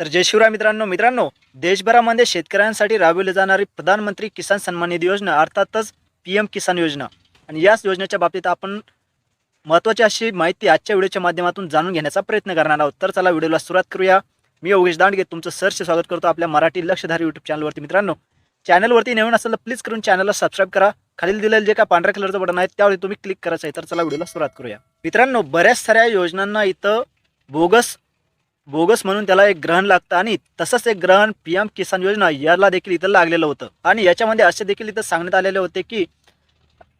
तर जय शिवराय मित्रांनो. मित्रांनो देशभरामध्ये शेतकऱ्यांसाठी राबवली जाणारी प्रधानमंत्री किसान सन्मान निधी योजना अर्थातच पी एम किसान योजना. आणि याच योजनेच्या बाबतीत आपण महत्त्वाची अशी माहिती आजच्या व्हिडिओच्या माध्यमातून जाणून घेण्याचा प्रयत्न करणार आहोत. तर चला व्हिडिओला सुरुवात करूया. मी योगेश दांडगे तुमचं सरचे स्वागत करतो आपल्या मराठी लक्षधारी यूट्यूब चॅनलवरती मित्रांनो चॅनलवरती नवीन असेल तर प्लीज करून चॅनलला सबस्क्राईब करा. खालील दिलेलं जे काय पांढऱ्या कलरचं बटन आहे त्यावर तुम्ही क्लिक करायचं आहे. तर चला व्हिडिओला सुरुवात करूया. मित्रांनो बऱ्याच साऱ्या योजनांना इथं बोगस बोगस म्हणून त्याला एक ग्रहण लागतं आणि तसंच एक ग्रहण पी एम किसान योजना याला देखील इथं लागलेलं होतं. आणि याच्यामध्ये असे देखील इथं सांगण्यात आलेले होते की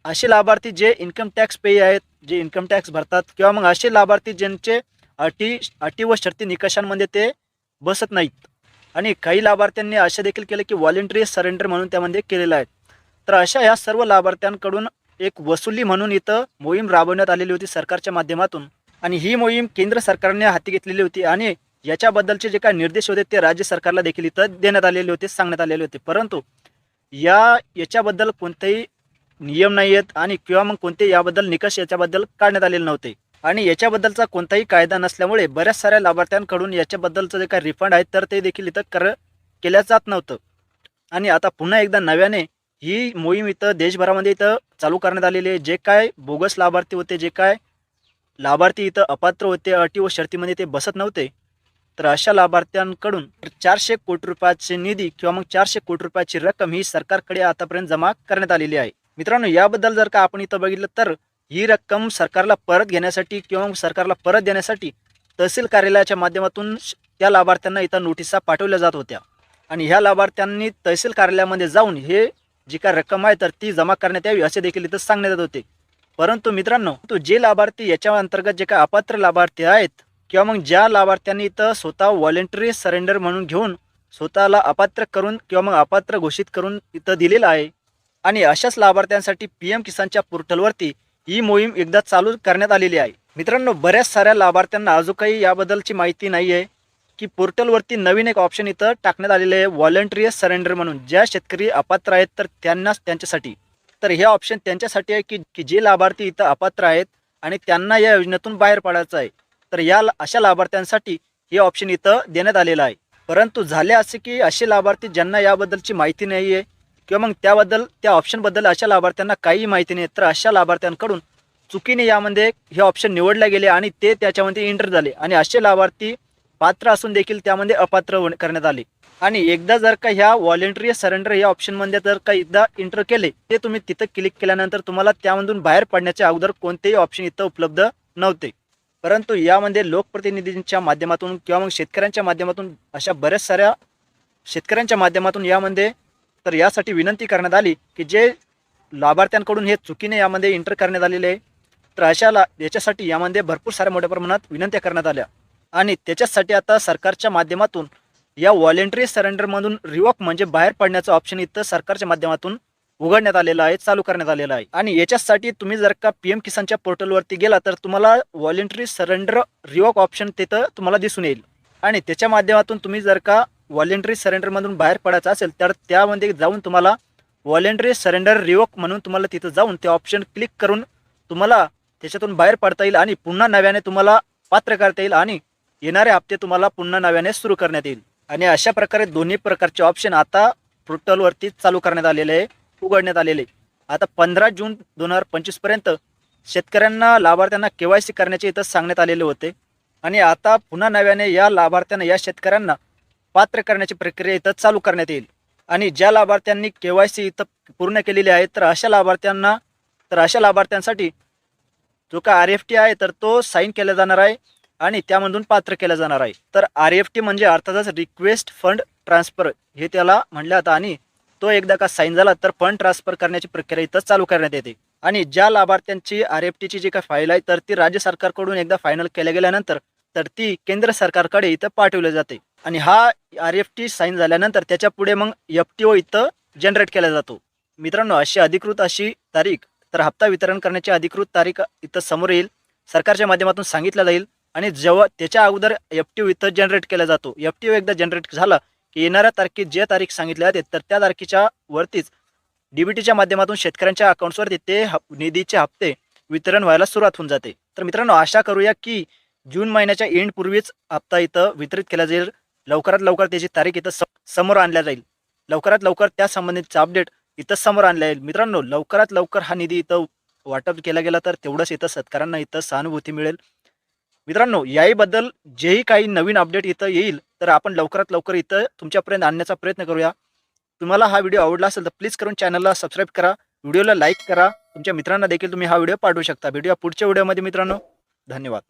असे लाभार्थी जे इन्कम टॅक्स पे आहेत जे इन्कम टॅक्स भरतात किंवा मग असे लाभार्थी ज्यांचे अटी अटी व शर्ती निकषांमध्ये ते बसत नाहीत. आणि काही लाभार्थ्यांनी असे देखील केले की व्हॉलेंटरी सरेंडर म्हणून त्यामध्ये केलेलं आहे. तर अशा या सर्व लाभार्थ्यांकडून एक वसुली म्हणून इथं मोहीम राबवण्यात आलेली होती सरकारच्या माध्यमातून. आणि ही मोहीम केंद्र सरकारने हाती घेतलेली होती आणि याच्याबद्दलचे जे काही निर्देश होते ते राज्य सरकारला देखील इथं देण्यात आलेले होते सांगण्यात आलेले होते. परंतु या याच्याबद्दल कोणतेही नियम नाही आहेत आणि किंवा मग कोणते याबद्दल निकष याच्याबद्दल काढण्यात आलेले नव्हते. आणि याच्याबद्दलचा कोणताही कायदा नसल्यामुळे बऱ्याच साऱ्या लाभार्थ्यांकडून याच्याबद्दलचं जे काही रिफंड आहे तर ते देखील इथं कर केल्या जात नव्हतं. आणि आता पुन्हा एकदा नव्याने ही मोहीम इथं देशभरामध्ये इथं चालू करण्यात आलेली आहे. जे काय बोगस लाभार्थी होते जे काय लाभार्थी इथं अपात्र होते अटी व शर्तीमध्ये ते बसत नव्हते तर अशा लाभार्थ्यांकडून चारशे कोटी रुपयाचे निधी किंवा मग चारशे कोटी रुपयाची रक्कम ही सरकारकडे आतापर्यंत जमा करण्यात आलेली आहे. मित्रांनो याबद्दल जर का आपण इथं बघितलं तर ही रक्कम सरकारला परत घेण्यासाठी किंवा मग सरकारला परत देण्यासाठी तहसील कार्यालयाच्या माध्यमातून त्या लाभार्थ्यांना इथं नोटिसा पाठवल्या जात होत्या. आणि ह्या लाभार्थ्यांनी तहसील कार्यालयामध्ये जाऊन हे जी काय रक्कम आहे तर ती जमा करण्यात यावी असे देखील इथं सांगण्यात येत होते. परंतु मित्रांनो तो जे लाभार्थी याच्या अंतर्गत जे काय अपात्र लाभार्थी आहेत किंवा मग ज्या लाभार्थ्यांनी इथं स्वतः व्हॉलेंटरी सरेंडर म्हणून घेऊन स्वतःला अपात्र करून किंवा मग अपात्र घोषित करून इथं दिलेलं आहे. आणि अशाच लाभार्थ्यांसाठी पी एम किसानच्या पोर्टलवरती ही मोहीम एकदा चालू करण्यात आलेली आहे. मित्रांनो बऱ्याच साऱ्या लाभार्थ्यांना अजून काही याबद्दलची माहिती नाही आहे की पोर्टलवरती नवीन एक ऑप्शन इथं टाकण्यात आलेले आहे व्हॉलेंटरी सरेंडर म्हणून. ज्या शेतकरी अपात्र आहेत तर त्यांनाच त्यांच्यासाठी. तर हे ऑप्शन त्यांच्यासाठी आहे की की जे लाभार्थी इथं अपात्र आहेत आणि त्यांना या योजनेतून बाहेर पडायचं आहे. तर या अशा लाभार्थ्यांसाठी हे ऑप्शन इथं देण्यात आलेलं आहे. परंतु झाले असे की असे लाभार्थी ज्यांना याबद्दलची माहिती नाही आहे किंवा मग त्याबद्दल त्या ऑप्शनबद्दल अशा लाभार्थ्यांना काहीही माहिती नाही तर अशा लाभार्थ्यांकडून चुकीने यामध्ये हे ऑप्शन निवडले गेले आणि ते त्याच्यामध्ये एंटर झाले आणि असे लाभार्थी पात्र असून देखील त्यामध्ये अपात्र करण्यात आले. आणि एकदा जर का ह्या व्हॉलेंटरी सरेंडर या ऑप्शनमध्ये जर का एकदा एंटर केले ते तुम्ही तिथं क्लिक केल्यानंतर तुम्हाला त्यामधून बाहेर पडण्याच्या अगोदर कोणतेही ऑप्शन इथं उपलब्ध नव्हते. परंतु यामध्ये लोकप्रतिनिधींच्या माध्यमातून किंवा मग शेतकऱ्यांच्या माध्यमातून अशा बऱ्याच साऱ्या शेतकऱ्यांच्या माध्यमातून यामध्ये तर यासाठी विनंती करण्यात आली की जे लाभार्थ्यांकडून हे चुकीने यामध्ये एंटर करण्यात आलेले आहे तर अशा ला याच्यासाठी यामध्ये भरपूर साऱ्या मोठ्या प्रमाणात विनंत्या करण्यात आल्या. आणि त्याच्यासाठी आता सरकारच्या माध्यमातून या व्हॉलेंटरी सरेंडरमधून रिवॉक म्हणजे बाहेर पडण्याचं ऑप्शन इथं सरकारच्या माध्यमातून उघडण्यात आलेलं आहे चालू करण्यात आलेलं आहे. आणि याच्यासाठी तुम्ही जर का पी एम किसानच्या पोर्टलवरती गेला तर तुम्हाला व्हॉलेंटरी सरेंडर रिवॉक ऑप्शन तिथं तुम्हाला दिसून येईल. आणि त्याच्या माध्यमातून तुम्ही जर का व्हॉलेंटरी सरेंडरमधून बाहेर पडायचं असेल तर त्यामध्ये जाऊन तुम्हाला व्हॉलेंटरी सरेंडर रिवॉक म्हणून तुम्हाला तिथं जाऊन ते ऑप्शन क्लिक करून तुम्हाला त्याच्यातून बाहेर पडता येईल आणि पुन्हा नव्याने तुम्हाला पात्र करता येईल आणि येणारे हप्ते तुम्हाला पुन्हा नव्याने सुरू करण्यात येईल. आणि अशा प्रकारे दोन्ही प्रकारचे ऑप्शन आता पोर्टलवरती चालू करण्यात आलेले आहे. उघडण्यात आलेले. आता पंधरा जून दोन हजार पंचवीसपर्यंत शेतकऱ्यांना लाभार्थ्यांना के वाय सी करण्याचे इथं सांगण्यात आलेले होते. आणि आता पुन्हा नव्याने या लाभार्थ्यांना या शेतकऱ्यांना पात्र करण्याची प्रक्रिया इथं चालू करण्यात येईल. आणि ज्या लाभार्थ्यांनी के वाय सी इथं पूर्ण केलेली आहे तर अशा लाभार्थ्यांना तर अशा लाभार्थ्यांसाठी जो का आर एफ टी आहे तर तो साईन केला जाणार आहे आणि त्यामधून पात्र केला जाणार आहे. तर आर एफ टी म्हणजे अर्थातच रिक्वेस्ट फंड ट्रान्सफर हे त्याला म्हणलं जातं. आणि तो एकदा का साईन झाला तर फंड ट्रान्सफर करण्याची प्रक्रिया इथं चालू करण्यात येते. आणि ज्या लाभार्थ्यांची आर एफ टीची जी काही फाईल आहे तर ती राज्य सरकारकडून एकदा फायनल केल्या गेल्यानंतर तर ती केंद्र सरकारकडे इथं पाठवली जाते. आणि हा आर एफ टी साईन झाल्यानंतर त्याच्या पुढे मग एफ टी ओ इथं जनरेट केला जातो. मित्रांनो अशी अधिकृत अशी तारीख तर हप्ता वितरण करण्याची अधिकृत तारीख इथं समोर येईल. सरकारच्या माध्यमातून सांगितलं जाईल. आणि जेव्हा त्याच्या अगोदर एफ टी ओ इथं जनरेट केला जातो. एफ टी ओ एकदा जनरेट झाला की येणाऱ्या तारखेत जे तारीख सांगितली जाते तर त्या तारखेच्या वरतीच डीबीटीच्या माध्यमातून शेतकऱ्यांच्या अकाउंट्सवर ते हप निधीचे हप्ते वितरण व्हायला सुरुवात होऊन जाते. तर मित्रांनो आशा करूया की जून महिन्याच्या एंड पूर्वीच हप्ता इथं वितरित केला जाईल. लवकरात लवकर त्याची तारीख इथं समोर आणल्या जाईल. लवकरात लवकर त्या संबंधितचा अपडेट इथं समोर आणल्या येईल मित्रांनो लवकरात लवकर हा निधी इथं वाटप केला गेला तर तेवढंच इथं शेतकऱ्यांना इथं सहानुभूती मिळेल. मित्रांनो याहीबद्दल जेही काही नवीन अपडेट इथं येईल तर आपण लवकरात लवकर इथं तुमच्यापर्यंत आणण्याचा प्रयत्न करूया. तुम्हाला हा व्हिडिओ आवडला असेल तर प्लीज करून चॅनलला सबस्क्राईब करा व्हिडिओला लाईक करा. तुमच्या मित्रांना देखील तुम्ही हा व्हिडिओ पाठवू शकता. भेटूया पुढच्या व्हिडिओमध्ये मित्रांनो. धन्यवाद.